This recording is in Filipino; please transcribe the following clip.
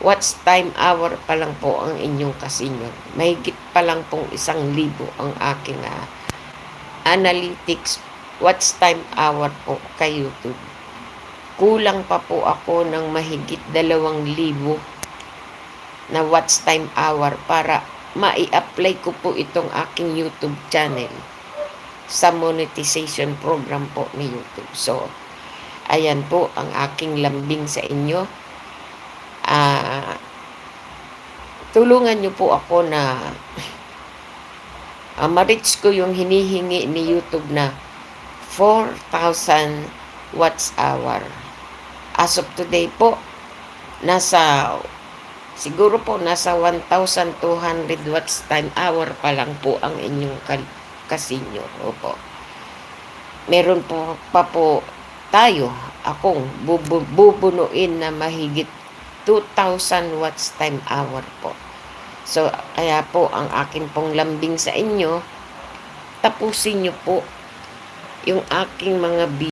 watch time hour pa lang po ang inyong kasinyo. Mahigit pa lang pong isang libo ang aking ah, analytics watch time hour po kay YouTube. Kulang pa po ako ng mahigit dalawang libo na watch time hour para mai-apply ko po itong aking YouTube channel sa monetization program po ni YouTube. So, ayan po ang aking lambing sa inyo. Tulungan niyo po ako na uh, ma-reach ko yung hinihingi ni YouTube na 4,000 watts hour. As of today po, nasa siguro po nasa 1,200 watts time hour pa lang po ang inyong kasinyo. Opo. Meron po pa po tayo, akong bubu- bubunuin na mahigit 2,000 watts time hour po. So, kaya po ang akin pong lambing sa inyo, tapusin nyo po yung aking mga